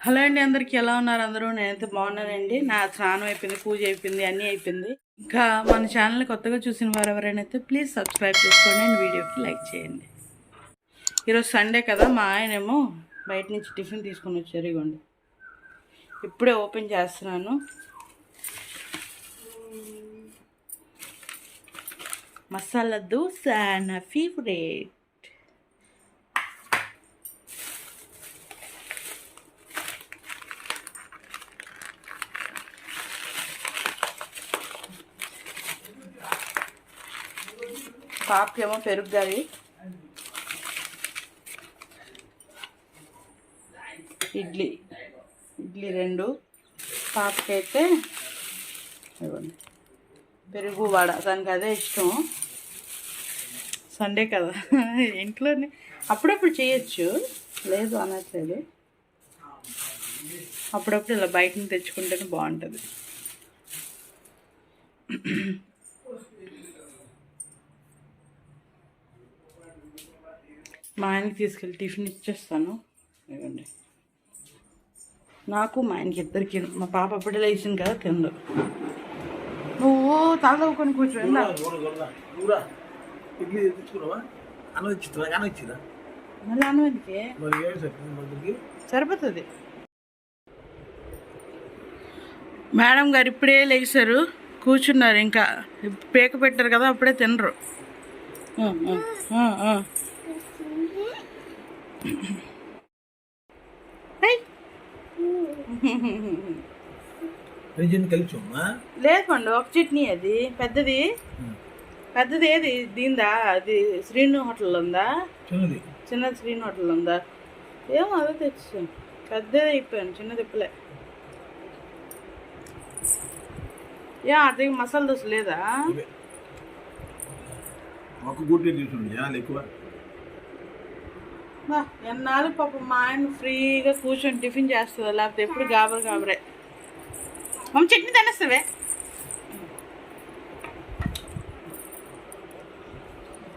Hello అండి అందరికి ఎలా ఉన్నారు? అందరూ నేనైతే బాగున్నానండి. నా స్నానం అయిపోయింది పూజ అయిపోయింది అన్నీ అయిపోయింది. ఇంకా మన ఛానల్ కొత్తగా చూసిన వారు ఎవరైనా అయితే ప్లీజ్ సబ్స్క్రైబ్ చేసుకోండి అండ్ వీడియోకి లైక్ చేయండి. ఈరోజు సండే కదా మా ఆయనేమో బయట నుంచి టిఫిన్ తీసుకొని వచ్చారు ఇగోండి. ఇప్పుడే ఓపెన్ చేస్తున్నాను. మసాలా దోశ నా ఫేవరెట్ పాపకేమో పెరుగు గరి ఇడ్లీ ఇడ్లీ రెండు. పాపకైతే పెరుగు వడ దానికి అదే ఇష్టం. సండే కదా. ఇంట్లోనే అప్పుడప్పుడు చేయొచ్చు. లేదు అనట్లేదు. అప్పుడప్పుడు ఇలా బయటని తెచ్చుకుంటేనే బాగుంటుంది. మా ఆయనకి తీసుకెళ్ళి టిఫిన్ ఇచ్చేస్తాను. ఇవ్వండి. నాకు మా ఆయనకి ఇద్దరికి మా పాప అప్పుడే లేచింది కదా తిందు. నువ్వు తలదవ్వుకొని కూర్చో ఇందా. ఊరా ఇడ్లీ తెచ్చుకున్నావా? అన్నం ఇచ్చిరా అన్నం ఇచ్చిరా మళ్ళీ అన్నవానికి మరి ఏం సరిపోయింది మనకి సరిపోతుంది. మేడం గారు ఇప్పుడే లేచారు కూర్చున్నారు ఇంకా. పేక పెట్టారు కదా అప్పుడే తినరు. పండు ఒక చట్నీ అది. పెద్దది. పెద్దది ఏది? దీందా? అది శ్రీను హోటల్ ఉందా? చిన్నది. చిన్నది శ్రీను హోటల్ ఉందా? ఏమో అదే తెచ్చాను పెద్దది అయిపోయాను చిన్నది ఇప్పలే ఏ అది మసాలా దోశ లేదా? ఒక గుడ్డే జనాలు ఎక్కువ? ఎన్నాళ్ళు పాపం మా ఆయన ఫ్రీగా కూర్చొని టిఫిన్ చేస్తుందా లేకపోతే ఎప్పుడు గాబరు గాబరే. మమ్మ చట్నీ తినేస్తావే?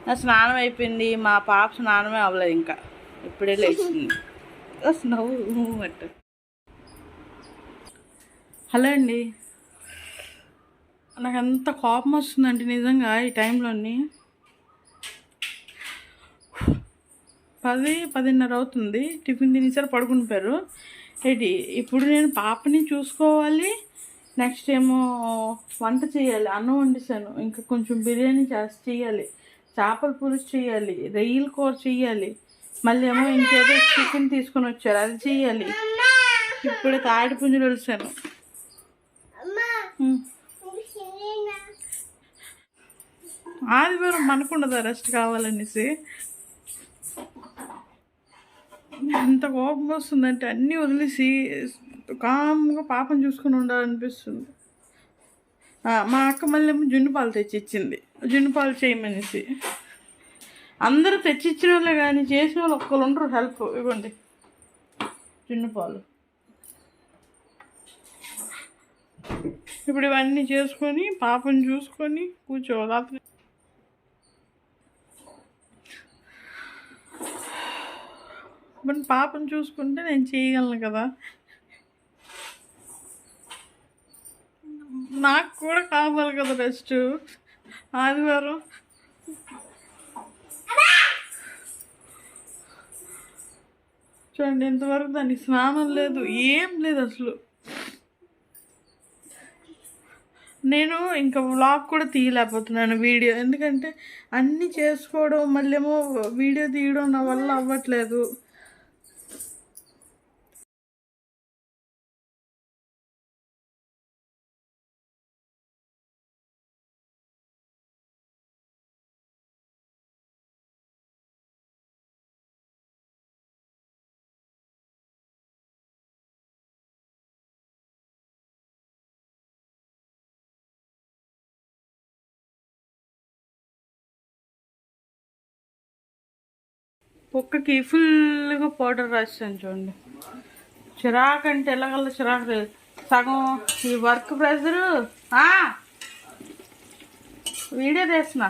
నా స్నానం అయిపోయింది మా పాప స్నానమే అవ్వలేదు ఇంకా. ఇప్పుడే లేచింది. నవ్వు అట్ట హలో అండి. నాకు ఎంత కోపం వస్తుందంటే నిజంగా ఈ టైంలోని. పది పదిన్నర అవుతుంది. టిఫిన్ తినేసారు పడుకుని పోయారు. ఏంటి ఇప్పుడు నేను పాపని చూసుకోవాలి. నెక్స్ట్ ఏమో వంట చేయాలి. అన్నం వండిసాను ఇంకా కొంచెం బిర్యానీ చేసి చేయాలి. చేపల పులుసు చేయాలి. రొయ్యల కూర చేయాలి. మళ్ళీ ఏమో ఇంకేదో చికెన్ తీసుకొని వచ్చారు. అది చేయాలి. ఇప్పుడే తాడి పుంజులు వెలిసాను ఆదివారం మనకుండదా రెస్ట్ కావాలనేసి? ఎంత కోపం వస్తుందంటే అన్నీ వదిలేసి కామ్గా పాపం చూసుకుని ఉండాలనిపిస్తుంది. మా అక్క మళ్ళీ ఏమో జున్ను పాలు తెచ్చి ఇచ్చింది జున్ను పాలు చేయమనేసి. అందరూ తెచ్చిచ్చిన వాళ్ళే కానీ చేసిన వాళ్ళు ఒక్కరు ఉండరు. హెల్ప్ ఇవ్వండి. జున్ను పాలు. ఇప్పుడు ఇవన్నీ చేసుకొని పాపం చూసుకొని కూర్చోవాలి రాత్రి మరి పాపను చూసుకుంటే నేను చేయగలను కదా. నాకు కూడా కావాలి కదా రెస్ట్. ఆదివారం. చూడండి ఇంతవరకు దానికి స్నానం లేదు ఏం లేదు అసలు. నేను ఇంకా వ్లాగ్ కూడా తీయలేకపోతున్నాను వీడియో. ఎందుకంటే అన్నీ చేసుకోవడం మళ్ళీ ఏమో వీడియో తీయడం నా వల్ల అవ్వట్లేదు. పొక్కకి ఫుల్గా పౌడర్ రాసాను చూడండి. చిరాకు అంటే ఎలాగల్ల చిరాకు లేదు. సగం ఈ వర్క్ ప్రెషరు వీడియో తీసిన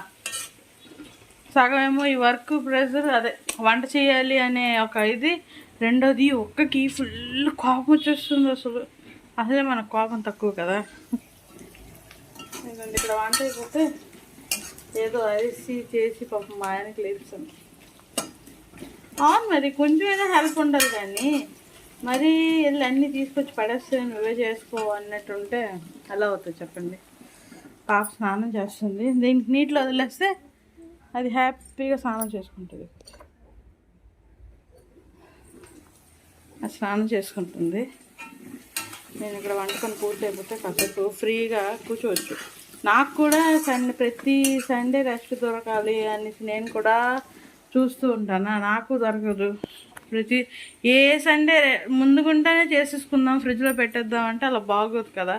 సగం ఏమో ఈ వర్క్ ప్రెషర్ అదే వంట చేయాలి అనే ఒక ఇది. రెండోది ఒక్కకి ఫుల్ కోపం వచ్చేస్తుంది అసలు. అసలే మన కోపం తక్కువ కదా. ఇక్కడ వంట అయిపోతే ఏదో అరిసి చేసి పాపం మా ఆయనకి లేపుతాను అవును మరి కొంచెమైనా హెల్ప్ ఉండాలి కానీ. మరి వెళ్ళి అన్నీ తీసుకొచ్చి పడేస్తే నువ్వే చేసుకో అన్నట్టు ఉంటే ఎలా అవుతుంది చెప్పండి. పాప స్నానం చేస్తుంది. దీనికి నీటిలో వదిలేస్తే అది హ్యాపీగా స్నానం చేసుకుంటుంది. అది స్నానం చేసుకుంటుంది. నేను ఇక్కడ వండుకొని పూర్తి అయిపోతే కాసేపు ఫ్రీగా కూర్చోవచ్చు. నాకు కూడా సండే ప్రతి సండే రెస్ట్ దొరకాలి అనేసి నేను కూడా చూస్తూ ఉంటాను? నాకు దొరకదు. ప్రతి ఏ సండే ముందుకుంటేనే చేసేసుకుందాం ఫ్రిడ్జ్లో పెట్టేద్దాం అంటే అలా బాగోదు కదా.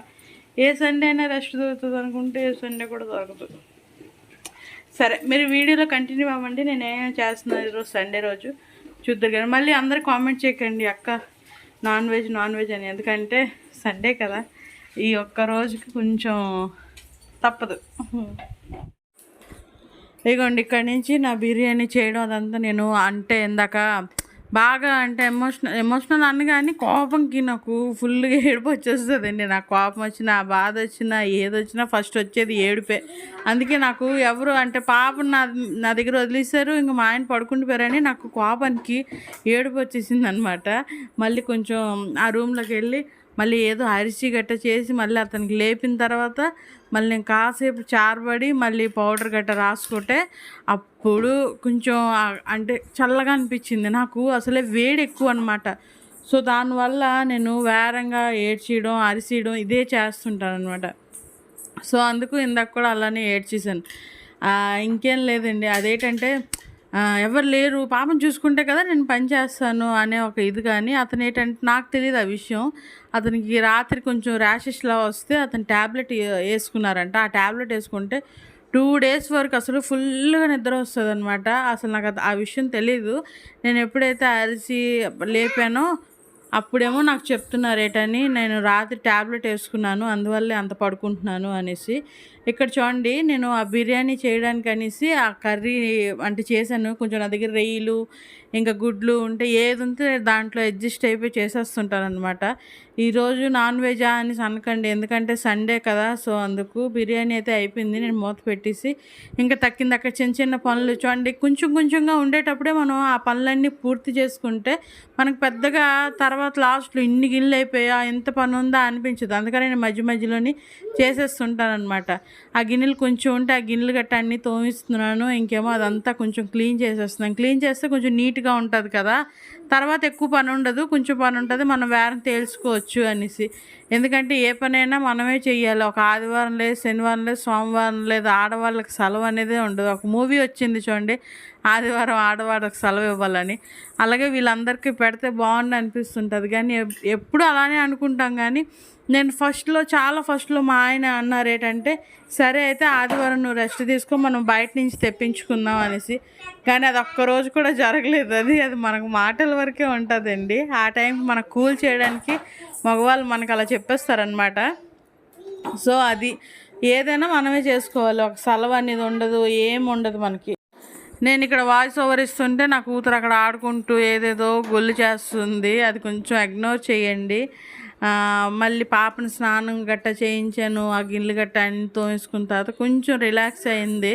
ఏ సండే అయినా రెస్ట్ దొరుకుతుంది అనుకుంటే ఏ సండే కూడా దొరకదు. సరే మీరు వీడియోలో కంటిన్యూ అవ్వండి. నేను ఏం చేస్తున్నాను ఈరోజు సండే రోజు? చూద్దరు కానీ మళ్ళీ అందరు కామెంట్ చేయకండి అక్క. నాన్ వెజ్ నాన్ వెజ్ అని. ఎందుకంటే సండే కదా. ఈ ఒక్క రోజుకి కొంచెం తప్పదు. ఇదిగోండి ఇక్కడి నుంచి నా బిర్యానీ చేయడం అదంతా నేను అంటే ఇందాక బాగా అంటే ఎమోషనల్ ఎమోషనల్ అన్న కానీ కోపంకి నాకు ఫుల్గా ఏడుపు వచ్చేస్తుందండి. నాకు కోపం వచ్చినా బాధ వచ్చినా ఏది వచ్చినా ఫస్ట్ వచ్చేది ఏడుపే. అందుకే నాకు ఎవరు అంటే పాప నా నా దగ్గర వదిలేశారు ఇంక మా ఆయన పడుకుంటుపోయారని నాకు కోపానికి ఏడుపు వచ్చేసింది అనమాట మళ్ళీ కొంచెం ఆ రూమ్లోకి వెళ్ళి మళ్ళీ ఏదో అరిచి గట్ట చేసి మళ్ళీ అతనికి లేపిన తర్వాత మళ్ళీ నేను కాసేపు చారబడి మళ్ళీ పౌడర్ గట్ట రాసుకుంటే అప్పుడు కొంచెం అంటే చల్లగా అనిపించింది నాకు. అసలే వేడి ఎక్కువ అనమాట సో దానివల్ల నేను వేరంగా ఏడ్చేయడం అరిసేయడం ఇదే చేస్తుంటాను అనమాట సో అందుకు ఇందాక కూడా అలానే ఏడ్చేసాను ఇంకేం లేదండి. అదేంటంటే ఎవరు లేరు. పాపం చూసుకుంటే కదా నేను పని చేస్తాను అనే ఒక ఇది కానీ అతను ఏంటంటే నాకు తెలియదు ఆ విషయం. అతనికి రాత్రి కొంచెం ర్యాషెస్లా వస్తే అతను ట్యాబ్లెట్ వేసుకున్నారంట. ఆ ట్యాబ్లెట్ వేసుకుంటే టూ డేస్ వరకు అసలు ఫుల్గా నిద్ర వస్తుంది అనమాట అసలు నాకు అది- ఆ విషయం తెలియదు నేను ఎప్పుడైతే అరిసి లేపానో అప్పుడేమో నాకు చెప్తున్నారు ఏటని? నేను రాత్రి ట్యాబ్లెట్ వేసుకున్నాను అందువల్లే అంత పడుకుంటున్నాను అనేసి. ఇక్కడ చూడండి నేను ఆ బిర్యానీ చేయడానికి అనేసి ఆ కర్రీ అంటే చేశాను. కొంచెం నా దగ్గర రొయ్యలు ఇంకా గుడ్లు ఉంటే ఏది ఉంటే దాంట్లో అడ్జస్ట్ అయిపోయి చేసేస్తుంటాను అనమాట ఈరోజు నాన్ వెజా అని అనకండి ఎందుకంటే సండే కదా సో అందుకు బిర్యానీ అయితే అయిపోయింది. నేను మూత పెట్టేసి ఇంకా తక్కింది అక్కడ చిన్న చిన్న పనులు. చూడండి కొంచెం కొంచెంగా ఉండేటప్పుడే మనం ఆ పనులన్నీ పూర్తి చేసుకుంటే మనకు పెద్దగా తర్వాత లాస్ట్లో ఇన్ని గిన్నెలు అయిపోయా ఎంత పని ఉందా అనిపించదు. అందుకని నేను మధ్య మధ్యలోని చేసేస్తుంటాను అనమాట ఆ గిన్నెలు కొంచెం ఉంటే ఆ గిన్నెలు గట్ట అన్నీ తోమిస్తున్నాను ఇంకేమో అదంతా కొంచెం క్లీన్ చేసేస్తున్నాను. క్లీన్ చేస్తే కొంచెం నీట్గా ఉంటుంది కదా. తర్వాత ఎక్కువ పని ఉండదు కొంచెం పని ఉంటుంది మనం వేరం తేల్చుకోవచ్చు అనేసి. ఎందుకంటే ఏ పనైనా మనమే చేయాలి ఒక ఆదివారం లేదు శనివారం లేదు సోమవారం లేదు ఆడవాళ్ళకి సెలవు అనేది ఉండదు. ఒక మూవీ వచ్చింది చూడండి ఆదివారం ఆడవాళ్ళకి సెలవు ఇవ్వాలని. అలాగే వీళ్ళందరికీ పెడితే బాగుండు అనిపిస్తుంటుంది. కానీ ఎప్పుడు అలానే అనుకుంటాం కానీ నేను ఫస్ట్లో చాలా ఫస్ట్లో మా ఆయన అన్నారు ఏంటంటే సరే అయితే ఆదివారం నువ్వు రెస్ట్ తీసుకో మనం బయట నుంచి తెప్పించుకుందాం అనేసి. కానీ అది ఒక్క రోజు కూడా జరగలేదు. అది అది మనకు మాటల వరకే ఉంటుందండి. ఆ టైంకి మనకు కూల్ చేయడానికి మగవాళ్ళు మనకు అలా చెప్పేస్తారనమాట సో అది ఏదైనా మనమే చేసుకోవాలి. ఒక సెలవు అనేది ఉండదు ఏం ఉండదు మనకి. నేను ఇక్కడ వాయిస్ ఓవర్ ఇస్తుంటే నా కూతురు అక్కడ ఆడుకుంటూ ఏదేదో గొల్లు చేస్తుంది. అది కొంచెం ఇగ్నోర్ చేయండి. మళ్ళీ పాపని స్నానం గట్ట చేయించాను ఆ గిన్నెలు గట్ట అన్ని తోమేసుకున్న తర్వాత కొంచెం రిలాక్స్ అయింది.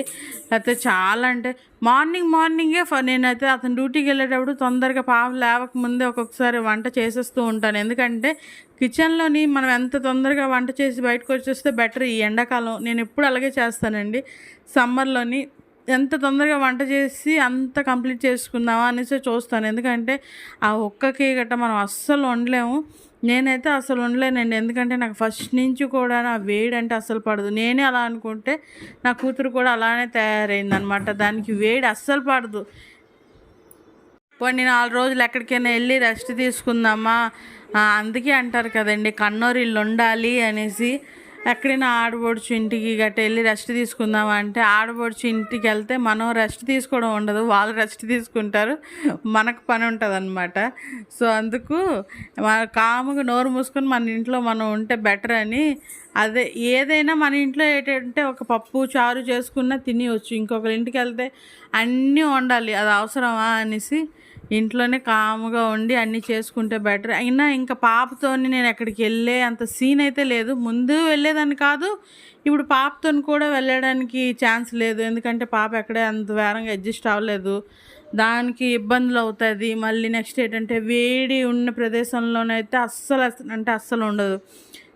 అయితే చాలా అంటే మార్నింగ్ మార్నింగే నేనైతే అతను డ్యూటీకి వెళ్ళేటప్పుడు తొందరగా పాప లేవక ముందే ఒక్కొక్కసారి వంట చేసేస్తూ ఉంటాను. ఎందుకంటే కిచెన్లోని మనం ఎంత తొందరగా వంట చేసి బయటకు వచ్చేస్తే బెటర్ ఈ ఎండాకాలం. నేను ఎప్పుడు అలాగే చేస్తానండి. సమ్మర్లోని ఎంత తొందరగా వంట చేసి అంత కంప్లీట్ చేసుకుందామా అనేసి చూస్తాను. ఎందుకంటే ఆ ఒక్కకి గట్ట మనం అస్సలు వండలేము. నేనైతే అసలు ఉండలేనండి. ఎందుకంటే నాకు ఫస్ట్ నుంచి కూడా నా వేడి అంటే అస్సలు పడదు. నేనే అలా అనుకుంటే నా కూతురు కూడా అలానే తయారైంది అనమాట దానికి వేడి అస్సలు పడదు. కొన్ని నాలుగు రోజులు ఎక్కడికైనా వెళ్ళి రెస్ట్ తీసుకుందామా? అందుకే అంటారు కదండి కన్నోరిల్లు ఉండాలి అనేసి. ఎక్కడైనా ఆడబొడుచు ఇంటికి గట్ట వెళ్ళి రెస్ట్ తీసుకుందాం అంటే ఆడబొడుచు ఇంటికి వెళ్తే మనం రెస్ట్ తీసుకోవడం ఉండదు. వాళ్ళు రెస్ట్ తీసుకుంటారు. మనకు పని ఉంటుంది అనమాట సో అందుకు మన కాముగా నోరు మూసుకొని మన ఇంట్లో మనం ఉంటే బెటర్ అని అదే ఏదైనా మన ఇంట్లో ఏంటంటే ఒక పప్పు చారు చేసుకున్నా తినేయచ్చు. ఇంకొకరి ఇంటికి వెళ్తే అన్నీ వండాలి. అది అవసరమా అనేసి ఇంట్లోనే కాముగా ఉండి అన్నీ చేసుకుంటే బెటర్. అయినా ఇంకా పాపతోని నేను ఎక్కడికి వెళ్ళే అంత సీన్ అయితే లేదు. ముందు వెళ్ళేదాన్ని కాదు ఇప్పుడు పాపతో కూడా వెళ్ళడానికి ఛాన్స్ లేదు. ఎందుకంటే పాప ఎక్కడే అంత వేరంగా అడ్జస్ట్ అవ్వలేదు. దానికి ఇబ్బందులు అవుతుంది. మళ్ళీ నెక్స్ట్ ఏంటంటే వేడి ఉన్న ప్రదేశంలోనైతే అస్సలు అస్సలు అంటే అస్సలు ఉండదు.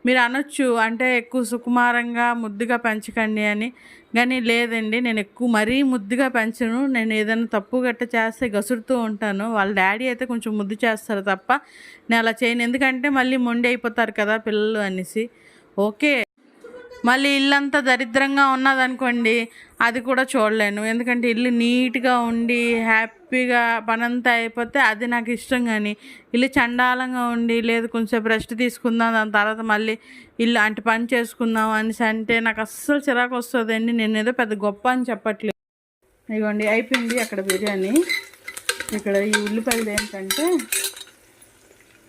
మీరు అనొచ్చు అంటే ఎక్కువ సుకుమారంగా ముద్దుగా పెంచకండి అని. కానీ లేదండి నేను ఎక్కువ మరీ ముద్దుగా పెంచను. నేను ఏదైనా తప్పు గట్ట చేస్తే గసురుతూ ఉంటాను. వాళ్ళ డాడీ అయితే కొంచెం ముద్దు చేస్తారు తప్ప నేను అలా చేయను. ఎందుకంటే మళ్ళీ మొండి అయిపోతారు కదా పిల్లలు అనేసి. ఓకే. మళ్ళీ ఇల్లంతా దరిద్రంగా ఉన్నదనుకోండి అది కూడా చూడలేను. ఎందుకంటే ఇల్లు నీట్గా ఉండి హ్యాపీ హ్యాపీగా పనంతా అయిపోతే అది నాకు ఇష్టం కానీ ఇల్లు చండాలంగా ఉండి లేదు కొంచెం రెస్ట్ తీసుకుందాం దాని తర్వాత మళ్ళీ ఇల్లు అంటే పని చేసుకుందాం అనేసి అంటే నాకు అస్సలు చిరాకు వస్తుందండి. నేను ఏదో పెద్ద గొప్ప అని చెప్పట్లేదు. ఇదిగోండి అయిపోయింది అక్కడ బిర్యానీ. ఇక్కడ ఈ ఉల్లిపాయలు ఏంటంటే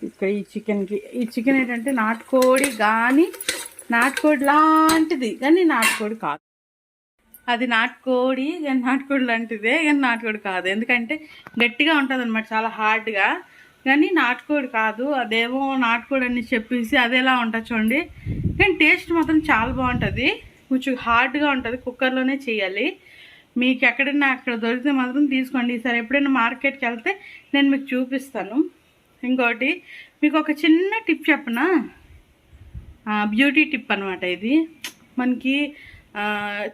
ఇక్కడ ఈ చికెన్కి ఈ చికెన్ ఏంటంటే నాటుకోడి కానీ నాటుకోడి లాంటిది కానీ నాటుకోడి కాదు. అది నాటుకోడి కానీ నాటుకోడి లాంటిదే కానీ నాటుకోడి కాదు. ఎందుకంటే గట్టిగా ఉంటుంది అనమాట చాలా హార్డ్గా. కానీ నాటుకోడి కాదు అదేమో నాటుకోడి అని చెప్పేసి అది ఎలా ఉంటుంది చూడండి. కానీ టేస్ట్ మాత్రం చాలా బాగుంటుంది. కొంచెం హార్డ్గా ఉంటుంది కుక్కర్లోనే చేయాలి. మీకు ఎక్కడైనా అక్కడ దొరికితే మాత్రం తీసుకోండి. ఈసారి ఎప్పుడైనా మార్కెట్కి వెళ్తే నేను మీకు చూపిస్తాను. ఇంకోటి మీకు ఒక చిన్న టిప్ చెప్పనా? బ్యూటీ టిప్ అనమాట ఇది. మనకి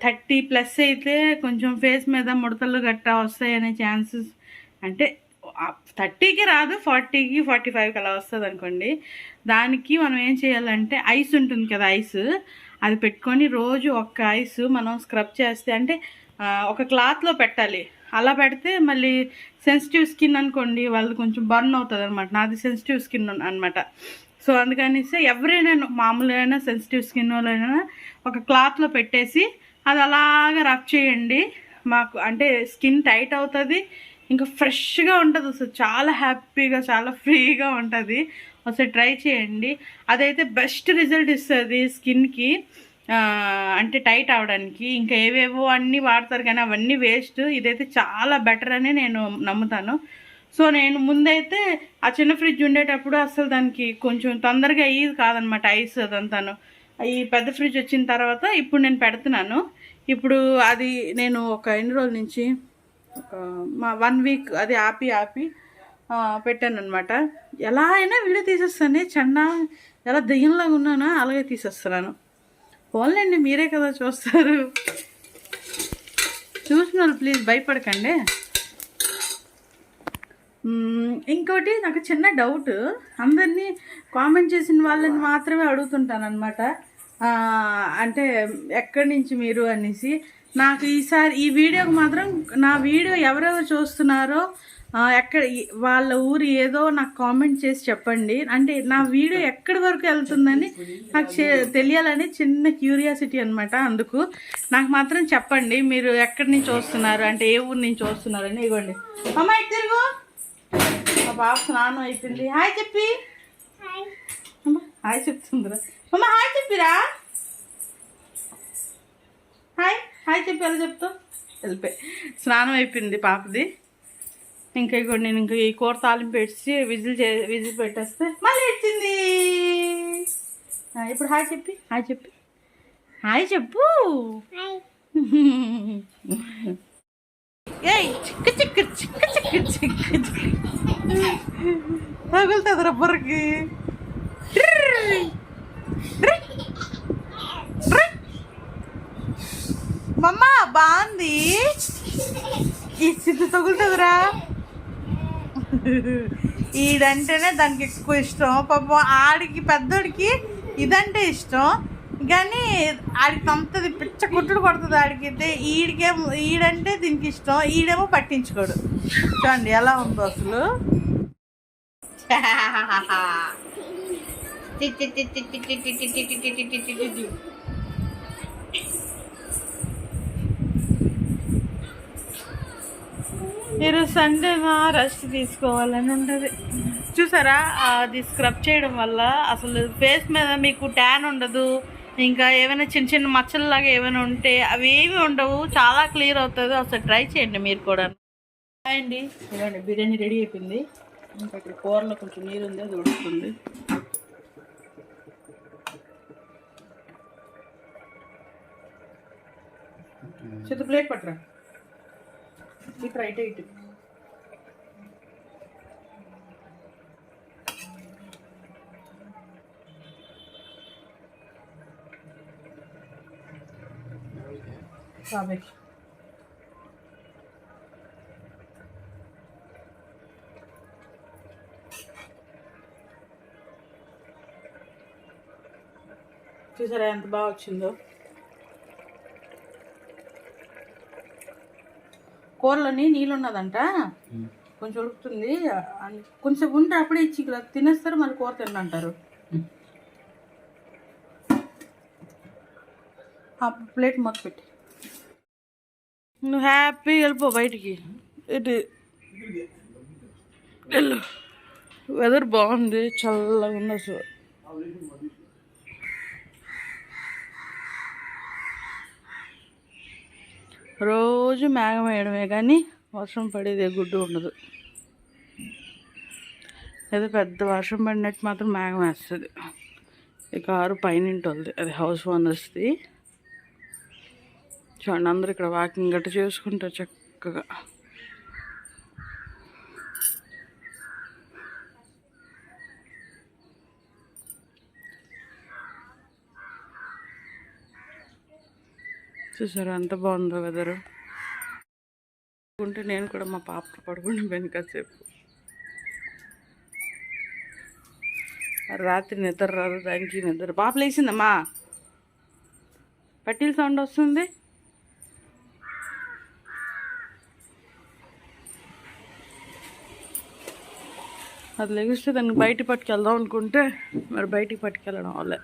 థర్టీ ప్లస్ అయితే కొంచెం ఫేస్ మీద ముడతలు గట్టా వస్తాయనే ఛాన్సెస్. అంటే థర్టీకి రాదు ఫార్టీకి ఫార్టీ ఫైవ్కి అలా వస్తుంది అనుకోండి. దానికి మనం ఏం చేయాలంటే ఐస్ ఉంటుంది కదా ఐస్. అది పెట్టుకొని రోజు ఒక్క ఐస్ మనం స్క్రబ్ చేస్తే అంటే ఒక క్లాత్లో పెట్టాలి. అలా పెడితే మళ్ళీ సెన్సిటివ్ స్కిన్ అనుకోండి వాళ్ళు కొంచెం బర్న్ అవుతుంది అనమాట నాది సెన్సిటివ్ స్కిన్ అనమాట సో అందుకనేసి ఎవరైనా మామూలుగా సెన్సిటివ్ స్కిన్ వాళ్ళైనా ఒక క్లాత్లో పెట్టేసి అది అలాగా రబ్ చేయండి. మాకు అంటే స్కిన్ టైట్ అవుతుంది ఇంకా ఫ్రెష్గా ఉంటుంది అసలు. చాలా హ్యాపీగా చాలా ఫ్రీగా ఉంటుంది. ఒకసారి ట్రై చేయండి. అదైతే బెస్ట్ రిజల్ట్ ఇస్తుంది స్కిన్కి అంటే టైట్ అవడానికి. ఇంకా ఏవేవో అన్నీ వాడతారు కానీ అవన్నీ వేస్ట్ ఇదైతే చాలా బెటర్ అని నేను నమ్ముతాను. సో నేను ముందైతే ఆ చిన్న ఫ్రిడ్జ్ ఉండేటప్పుడు అసలు దానికి కొంచెం తొందరగా అయ్యేది కాదనమాట ఐస్ అదంతాను. ఈ పెద్ద ఫ్రిడ్జ్ వచ్చిన తర్వాత ఇప్పుడు నేను పెడుతున్నాను. ఇప్పుడు అది నేను ఒక ఎన్ని రోజుల నుంచి ఒక మా వన్ వీక్ అది ఆపి ఆపి పెట్టాను అనమాట ఎలా అయినా వీడియో తీసేస్తానే చన్నా ఎలా దెయ్యంలాగా ఉన్నానో అలాగే తీసేస్తున్నాను. పోన్లేండి మీరే కదా చూస్తారు. చూసిన వాళ్ళు ప్లీజ్ భయపడకండి. ఇంకోటి నాకు చిన్న డౌట్. అందరినీ కామెంట్ చేసిన వాళ్ళని మాత్రమే అడుగుతుంటాను అనమాట అంటే ఎక్కడి నుంచి మీరు అనేసి. నాకు ఈసారి ఈ వీడియోకి మాత్రం నా వీడియో ఎవరెవరు చూస్తున్నారో ఎక్కడ వాళ్ళ ఊరు ఏదో నాకు కామెంట్ చేసి చెప్పండి. అంటే నా వీడియో ఎక్కడి వరకు వెళ్తుందని నాకు తెలియాలని చిన్న క్యూరియాసిటీ అనమాట అందుకు. నాకు మాత్రం చెప్పండి మీరు ఎక్కడి నుంచి వస్తున్నారు అంటే ఏ ఊరు నుంచి వస్తున్నారని ఇవ్వండి అమ్మాయి తిరుగు బాబు స్నానం అయిపోయింది. హాయ్ చెప్పి. అమ్మ, హాయ్ చెప్తుందిరా. అమ్మ హాయ్ చెప్పిరా. హాయ్ హాయ్ చెప్పి ఎలా చెప్తావు? వెళ్ళిపోయి. స్నానం అయిపోయింది పాపది. ఇంకా ఇగోండి నేను ఇంకా ఈ కూర తాలింపు పెట్టి విజిల్ చే విజిల్ పెట్టేస్తే మళ్ళీ ఇచ్చింది ఆ, ఇప్పుడు హాయ్ చెప్పి. హాయ్ చెప్పి. హాయ్ చెప్పు. ఏయ్ చిక్క చిక్క చిక్క చిక్క చిక్క చిక్క. తగులుతుంది రబ్బర్కి మమ్మ బాగుంది. ఈ చిన్న తగులుతుందిరా. ఈడంటేనే దానికి ఎక్కువ ఇష్టం. పాపం ఆడికి పెద్దోడికి ఇదంటే ఇష్టం. కానీ ఆడికి తమ్ముతుంది పిచ్చ కుట్టుడు కొడుతుంది ఆడికైతే ఈడికేమో ఈడంటే దీనికి ఇష్టం. ఈడేమో పట్టించుకోడు. చూడండి ఎలా ఉందో అసలు. ఈరోజు సండేనా రెస్ట్ తీసుకోవాలని ఉంటుంది. చూసారా? అది స్క్రబ్ చేయడం వల్ల అసలు ఫేస్ మీద మీకు ట్యాన్ ఉండదు. ఇంకా ఏమైనా చిన్న చిన్న మచ్చల్లాగా ఏమైనా ఉంటే అవి ఏమి ఉండవు. చాలా క్లియర్ అవుతుంది. అసలు ట్రై చేయండి మీరు కూడా. అండి. బిర్యానీ రెడీ అయిపోయింది. ఇంకా ఇక్కడ కూరలో కొంచెం నీరు ఉంది అది ఉడుకుతుంది. చేతి ప్లేట్ పట్టరా. ఇటు రైట్ ఇటు కాబట్టి చూసారా ఎంత బాగా వచ్చిందో? కూరలోని నీళ్ళు ఉన్నదంట. కొంచెం ఉడుకుతుంది. కొంచెం ఉంటే అప్పుడే ఇచ్చి తినేస్తారు మళ్ళీ కూర తిన్నంటారు. ఆ ప్లేట్ మొత్తం పెట్టి. నువ్వు హ్యాపీ వెళ్ళిపో బయటికి. ఇటు. వెళ్ళు. వెదర్ బాగుంది చల్లగా ఉంది అసలు. రోజు మేఘం వేయడమే కానీ వర్షం పడేది గుడ్డు ఉండదు. ఏదో పెద్ద వర్షం పడినట్టు మాత్రం మేఘం వేస్తుంది. ఈ కారు పైన ఉంది అది హౌస్ ఓనర్స్ది. చూడండి అందరూ ఇక్కడ వాకింగ్ గట్ట చేసుకుంటారు చక్కగా. చూసారా? ఎంత బాగుందో వెదరు. ఉంటే నేను కూడా మా పాపతో పడుకుని వెనకసేపు రాత్రి నిద్ర రాదు దానికి నిద్ర. పాప లేచిందమ్మా. పట్టీల సౌండ్ వస్తుంది? అది లెగిస్తే దాన్ని బయటికి పట్టుకెళ్దాం అనుకుంటే మరి బయటికి పట్టుకెళ్ళడం వాళ్ళే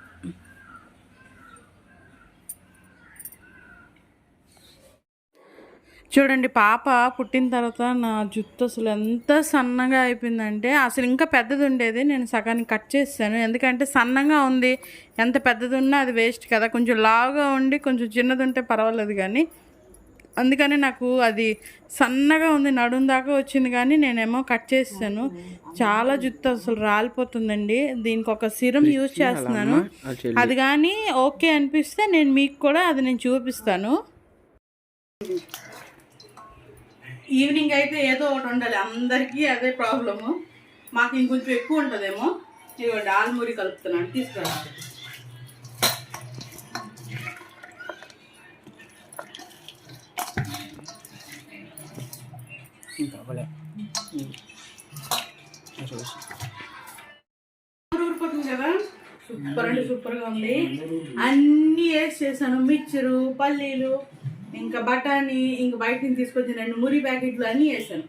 చూడండి పాప పుట్టిన తర్వాత నా జుట్టు అసలు ఎంత సన్నగా అయిపోయిందంటే అసలు ఇంకా పెద్దది ఉండేది నేను సగానికి కట్ చేస్తాను ఎందుకంటే సన్నగా ఉంది ఎంత పెద్దది ఉన్నా అది వేస్ట్ కదా. కొంచెం లావుగా ఉండి కొంచెం చిన్నది ఉంటే పర్వాలేదు కానీ అందుకని నాకు అది సన్నగా ఉంది నడుం దాకా వచ్చింది కానీ నేనేమో కట్ చేస్తాను చాలా జుట్టు అసలు రాలిపోతుందండి. దీనికి ఒక సిరం యూజ్ చేస్తున్నాను. అది కానీ ఓకే అనిపిస్తే నేను మీకు కూడా అది నేను చూపిస్తాను. ఈవినింగ్ అయితే ఏదో ఒకటి ఉండాలి. అందరికీ అదే ప్రాబ్లము మాకు ఇంకొంచెం ఎక్కువ ఉంటుందేమో. ఇవ్వండి ఆల్మూరి కలుపుతున్నాను. తీసుకురా ఊరిపోతుంది కదా? సూపర్ అంటే సూపర్గా ఉంది. అన్నీ వేసి చేశాను. మిక్చరు పల్లీలు ఇంకా బఠానీ ఇంకా బయట నుంచి తీసుకొచ్చిన రెండు మురి ప్యాకెట్లు అన్నీ వేసాను.